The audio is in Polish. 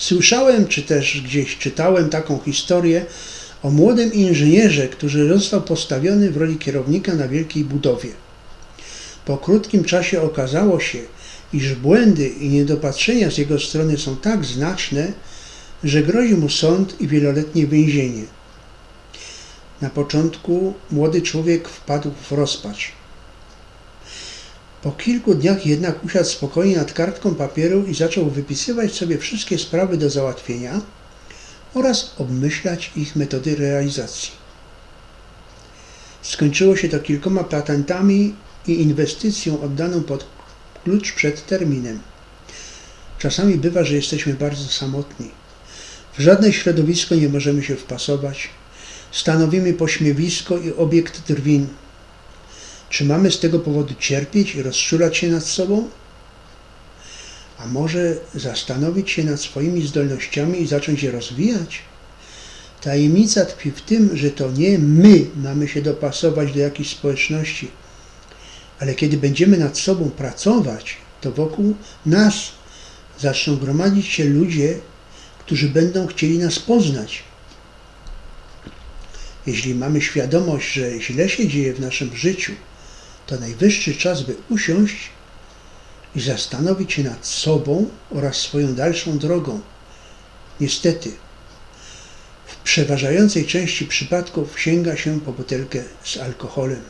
Słyszałem, czy też gdzieś czytałem taką historię o młodym inżynierze, który został postawiony w roli kierownika na wielkiej budowie. Po krótkim czasie okazało się, iż błędy i niedopatrzenia z jego strony są tak znaczne, że grozi mu sąd i wieloletnie więzienie. Na początku młody człowiek wpadł w rozpacz. Po kilku dniach jednak usiadł spokojnie nad kartką papieru i zaczął wypisywać sobie wszystkie sprawy do załatwienia oraz obmyślać ich metody realizacji. Skończyło się to kilkoma patentami i inwestycją oddaną pod klucz przed terminem. Czasami bywa, że jesteśmy bardzo samotni. W żadne środowisko nie możemy się wpasować. Stanowimy pośmiewisko i obiekt drwin. Czy mamy z tego powodu cierpieć i rozczulać się nad sobą? A może zastanowić się nad swoimi zdolnościami i zacząć je rozwijać? Tajemnica tkwi w tym, że to nie my mamy się dopasować do jakiejś społeczności, ale kiedy będziemy nad sobą pracować, to wokół nas zaczną gromadzić się ludzie, którzy będą chcieli nas poznać. Jeśli mamy świadomość, że źle się dzieje w naszym życiu, to najwyższy czas, by usiąść i zastanowić się nad sobą oraz swoją dalszą drogą. Niestety, w przeważającej części przypadków sięga się po butelkę z alkoholem.